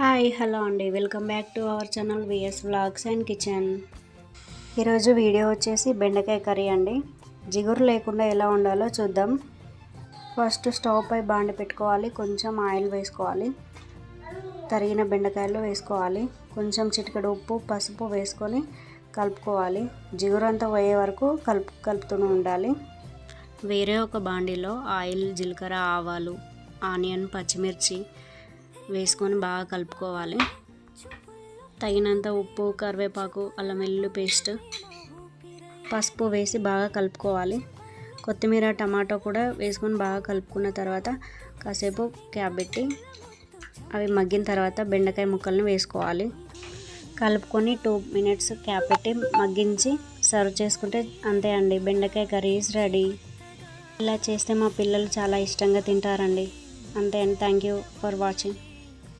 Hi hello అండి. Welcome back to our channel VS vlogs and kitchen. ఈరోజు video వచ్చేసి బెండకాయ కర్రీ అండి. జిగురు లేకుండా ఎలా ఉండాలో చూద్దాం. ఫస్ట్ స్టవ్ పై బాండి పెట్టుకోవాలి. కొంచెం ఆయిల్ వేసుకోవాలి. తరిగిన బెండకాయలు వేసుకోవాలి. కొంచెం చిటికెడు ఉప్పు పసుపు వేసుకొని కలుపుకోవాలి. జిగురు అంతా పోయే వరకు కలుపు కలుపుతూనే ఉండాలి. వేరే ఒక బాండీలో ఆయిల్ జీలకర్ర ఆవాలు ఆనియన్ పచ్చిమిర్చి వేసుకొని బాగా కలుపుకోవాలి. తగినంత ఉప్పు కరివేపాకు అల్లం వెల్లుల్లి పేస్ట్ పసుపు వేసి బాగా కలుపుకోవాలి. కొత్తిమీర టమాటో కూడా వేసుకొని బాగా కలుపుకున్న తర్వాత కాసేపు క్యాప్ పెట్టి అవి మగ్గిన తర్వాత బెండకాయ ముక్కలను వేసుకోవాలి. కలుపుకొని టూ మినిట్స్ క్యాప్ పెట్టి మగ్గించి సర్వ్ చేసుకుంటే అంతే అండి. బెండకాయ కర్రీస్ రెడీ. ఇలా చేస్తే మా పిల్లలు చాలా ఇష్టంగా తింటారండి. అంతే అండి. Thank you for watching.